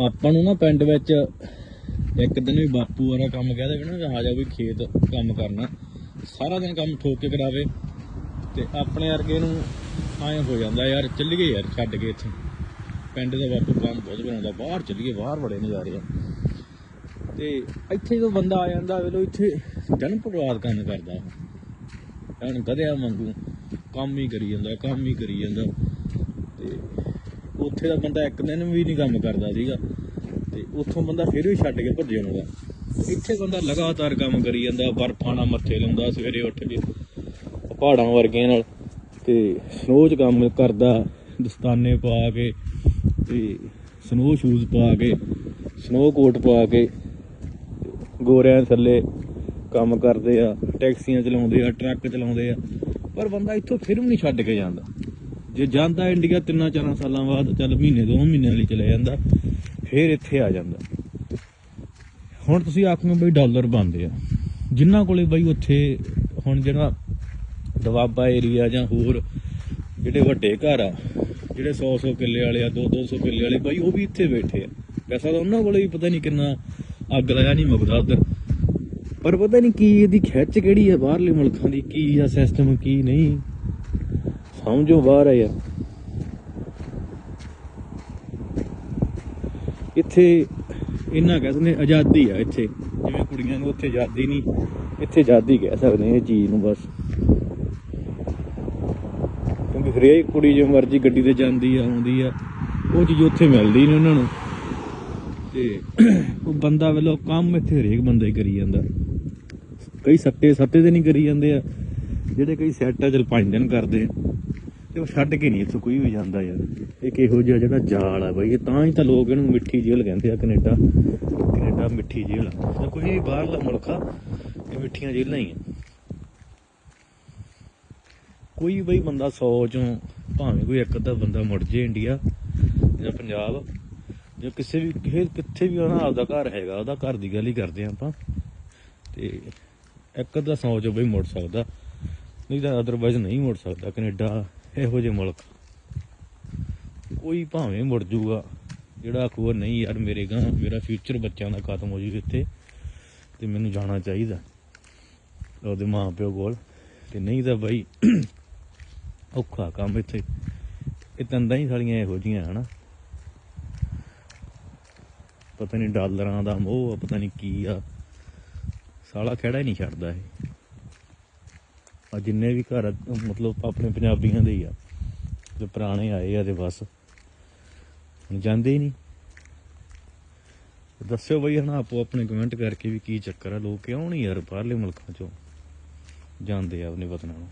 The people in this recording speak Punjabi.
ਆਪਾਂ ਨੂੰ ਨਾ ਪਿੰਡ ਵਿੱਚ ਇੱਕ ਦਿਨ ਵੀ ਬਾਪੂ ਵਾਲਾ ਕੰਮ ਕਹਿ ਦੇਵੇ ਨਾ ਕਿ ਆ ਜਾ ਵੀ ਖੇਤ ਕੰਮ ਕਰਨਾ। ਸਾਰਾ ਦਿਨ ਕੰਮ ਠੋਕ ਕੇ ਕਰਾਵੇ ਤੇ ਆਪਣੇ ਵਰਗੇ ਨੂੰ ਐਂ ਹੋ ਜਾਂਦਾ, ਯਾਰ ਚੱਲੀਏ ਯਾਰ ਛੱਡ ਕੇ ਇੱਥੇ। ਪਿੰਡ ਦਾ ਬਾਪੂ ਕੰਮ ਬਹੁਤ ਬਣਾਉਂਦਾ, ਬਾਹਰ ਚੱਲੀਏ, ਬਾਹਰ ਬੜੇ ਨਜ਼ਾਰੇ ਆ। ਤੇ ਇੱਥੇ ਜਦੋਂ ਬੰਦਾ ਆ ਜਾਂਦਾ ਵੇਲੋ ਇੱਥੇ ਜਨ ਪ੍ਰਵਾਦ ਕੰਮ ਕਰਦਾ ਉਹ। ਐਨ ਗਧਿਆ ਵਾਂਗੂ ਕੰਮ ਹੀ ਕਰੀ ਜਾਂਦਾ, ਕੰਮ ਹੀ ਕਰੀ ਜਾਂਦਾ। ਤੇ ਉੱਥੇ ਦਾ ਬੰਦਾ ਇੱਕ ਦਿਨ ਵੀ ਨਹੀਂ ਕੰਮ ਕਰਦਾ ਸੀਗਾ। ਤੇ ਉੱਥੋਂ ਬੰਦਾ ਫਿਰ ਵੀ ਛੱਡ ਕੇ ਭੱਜ ਜਾਂਦਾ ਇੱਥੇ ਬੰਦਾ ਲਗਾਤਾਰ ਕੰਮ ਕਰੀ ਜਾਂਦਾ, ਬਰਫਾਂ ਨਾਲ ਮੱਥੇ ਲਾਉਂਦਾ, ਸਵੇਰੇ ਉੱਠ ਕੇ ਪਹਾੜਾਂ ਵਰਗਿਆਂ ਨਾਲ। ਤੇ ਸਨੋ 'ਚ ਕੰਮ ਕਰਦਾ, ਦਸਤਾਨੇ ਪਾ ਕੇ ਤੇ ਸਨੋ ਸ਼ੂਜ਼ ਪਾ ਕੇ ਸਨੋ ਕੋਟ ਪਾ ਕੇ। ਗੋਰਿਆਂ ਥੱਲੇ ਕੰਮ ਕਰਦੇ ਆ, ਟੈਕਸੀਆਂ ਚਲਾਉਂਦੇ ਆ, ਟਰੱਕ ਚਲਾਉਂਦੇ ਆ। ਪਰ ਬੰਦਾ ਇੱਥੋਂ ਫਿਰ ਵੀ ਨਹੀਂ ਛੱਡ ਕੇ ਜਾਂਦਾ। ਜੇ ਜਾਂਦਾ ਇੰਡੀਆ ਤਿੰਨਾਂ ਚਾਰਾਂ ਸਾਲਾਂ ਬਾਅਦ, ਚੱਲ ਮਹੀਨੇ ਦੋ ਮਹੀਨਿਆਂ ਲਈ ਚਲੇ ਜਾਂਦਾ, ਫਿਰ ਇੱਥੇ ਆ ਜਾਂਦਾ। ਹੁਣ ਤੁਸੀਂ ਆਖੋ ਬਈ ਡਾਲਰ ਬਣਦੇ ਆ। ਜਿਨ੍ਹਾਂ ਕੋਲੇ ਬਈ ਉੱਥੇ ਹੁਣ ਜਿਹੜਾ ਦਵਾਬਾ ਏਰੀਆ ਜਾਂ ਹੋਰ ਜਿਹੜੇ ਵੱਡੇ ਘਰ ਆ, ਜਿਹੜੇ 100 100 ਕਿੱਲੇ ਵਾਲੇ ਆ 2 200 ਕਿੱਲੇ ਵਾਲੇ, ਬਾਈ ਉਹ ਵੀ ਇੱਥੇ ਬੈਠੇ ਆ। ਪੈਸਾ ਤਾਂ ਉਹਨਾਂ ਕੋਲੇ ਵੀ ਪਤਾ ਨਹੀਂ ਕਿੰਨਾ ਅੱਗ ਲਾਇਆ ਨਹੀਂ ਮੁਕਦਾ ਉਧਰ ਪਰ ਪਤਾ ਨਹੀਂ ਕੀ ਇਹਦੀ ਖਿੱਚ ਕਿਹੜੀ ਆ ਬਾਹਰਲੇ ਮੁਲਕਾਂ ਦੀ, ਕੀ ਆ ਸਿਸਟਮ ਕੀ ਨਹੀਂ। ਸਮਝੋ ਬਾਹਰ ਆ ਯਾਰ ਇੱਥੇ ਇਹਨਾਂ ਕਹਿ ਸਕਦੇ, ਆਜ਼ਾਦੀ ਆ ਇੱਥੇ। ਜਿਵੇਂ ਕੁੜੀਆਂ ਨੂੰ ਉੱਥੇ ਆਜ਼ਾਦੀ ਨਹੀਂ, ਇੱਥੇ ਆਜ਼ਾਦੀ ਕਹਿ ਸਕਦੇ ਇਹ ਚੀਜ਼ ਨੂੰ ਬਸ। ਕਿਉਂਕਿ ਹਰੇਕ ਕੁੜੀ ਜਿਵੇਂ ਮਰਜ਼ੀ ਗੱਡੀ ਤੇ ਜਾਂਦੀ ਆ, ਆਉਂਦੀ ਆ, ਉਹ ਚੀਜ਼ ਉੱਥੇ ਮਿਲਦੀ ਨਹੀਂ ਉਹਨਾਂ ਨੂੰ। ਤੇ ਉਹ ਬੰਦਾ ਵੱਲੋਂ ਕੰਮ ਇੱਥੇ ਹਰੇਕ ਬੰਦਾ ਹੀ ਕਰੀ ਜਾਂਦਾ। ਕਈ ਸੱਟੇ ਸੱਤੇ ਤੇ ਨਹੀਂ ਕਰੀ ਜਾਂਦੇ ਆ। ਜਿਹੜੇ ਕਈ ਸੈੱਟ ਆ, ਚਲ ਪੰਜ ਦਿਨ ਕਰਦੇ ਆ। ਉਹ ਛੱਡ ਕੇ ਨਹੀਂ ਇੱਥੋਂ ਕੋਈ ਵੀ ਜਾਂਦਾ ਯਾਰ? ਇਹ ਕਿਹੋ ਜਿਹਾ ਜਿਹੜਾ ਜਾਲ ਆ ਬਈ, ਇਹ ਤਾਂ ਹੀ ਤਾਂ ਲੋਕ ਇਹਨੂੰ ਮਿੱਠੀ ਜੇਲ੍ਹ ਕਹਿੰਦੇ ਆ, ਕੈਨੇਡਾ ਕੈਨੇਡਾ ਮਿੱਠੀ ਜੇਲ੍ਹ ਆ। ਜਾਂ ਕੋਈ ਵੀ ਬਾਹਰਲਾ ਮੁਲਕ ਆ, ਇਹ ਮਿੱਠੀਆਂ ਜੇਲ੍ਹਾਂ ਹੀ ਆ। ਕੋਈ ਬਈ ਬੰਦਾ 100 ਚੋਂ ਭਾਵੇਂ ਕੋਈ ਇੱਕ ਅੱਧਾ ਬੰਦਾ ਮੁੜ ਜੇ ਇੰਡੀਆ ਜਾਂ ਪੰਜਾਬ ਜਾਂ ਕਿਸੇ ਵੀ, ਕਿਸੇ ਕਿੱਥੇ ਵੀ ਉਹਨਾਂ ਆਪਦਾ ਘਰ ਹੈਗਾ, ਉਹਦਾ ਘਰ ਦੀ ਗੱਲ ਹੀ ਕਰਦੇ ਆ ਆਪਾਂ। ਤੇ ਇੱਕ ਅੱਧਾ 100 ਚੋਂ ਬਈ ਮੁੜ ਸਕਦਾ, ਨਹੀਂ ਤਾਂ ਅਦਰਵਾਇਜ਼ ਨਹੀਂ ਮੁੜ ਸਕਦਾ ਕੈਨੇਡਾ। ਇਹੋ ਜਿਹੇ ਮੁਲਕ। ਕੋਈ ਭਾਵੇਂ ਮੁੜ ਜੂਗਾ ਜਿਹੜਾ ਆਖੂਗਾ, ਨਹੀਂ ਯਾਰ, ਮੇਰੇ ਗਾਂ, ਮੇਰਾ ਫਿਊਚਰ ਬੱਚਿਆਂ ਦਾ ਖਤਮ ਹੋ ਜੂਗਾ ਇੱਥੇ, ਤੇ ਮੈਨੂੰ ਜਾਣਾ ਚਾਹੀਦਾ। ਉਹਦੇ ਮਾਂ ਪਿਓ ਕੋਲ। ਤੇ ਨਹੀਂ ਤਾਂ ਬਾਈ, ਔਖਾ ਕੰਮ ਇੱਥੇ। ਇਹ ਤੰਦਾਂ ਹੀ ਸਾਲੀਆਂ ਇਹੋ ਜੀਆਂ ਹਨਾ। ਪਤਾ ਨਹੀਂ ਡਾਲਰਾਂ ਦਾ ਮੋਹ ਆ, ਪਤਾ ਨਹੀਂ ਕੀ ਆ। ਸਾਲਾ ਖੜਾ ਹੀ ਨਹੀਂ ਛੱਡਦਾ ਇਹ। ਆ ਜਿੰਨੇ ਵੀ ਘਰ ਮਤਲਬ ਆਪਣੇ ਪੰਜਾਬੀਆਂ ਦੇ ਹੀ ਆ। ਜੋ ਪੁਰਾਣੇ ਆਏ ਆ ਤੇ ਬਸ। ਹੁਣ ਜਾਂਦੇ ਹੀ ਨਹੀਂ। ਤੇ ਦੱਸਿਓ ਬਈ ਹਨਾ, ਆਪੋ ਆਪਣੇ ਕਮੈਂਟ ਕਰਕੇ ਵੀ ਕੀ ਚੱਕਰ ਆ। ਲੋਕ ਕਿਉਂ ਨਹੀਂ ਯਾਰ ਬਾਹਰਲੇ ਮੁਲਕਾਂ ਚੋਂ ਜਾਂਦੇ ਆ ਆਪਣੇ ਵਤਨਾਂ ਨੂੰ।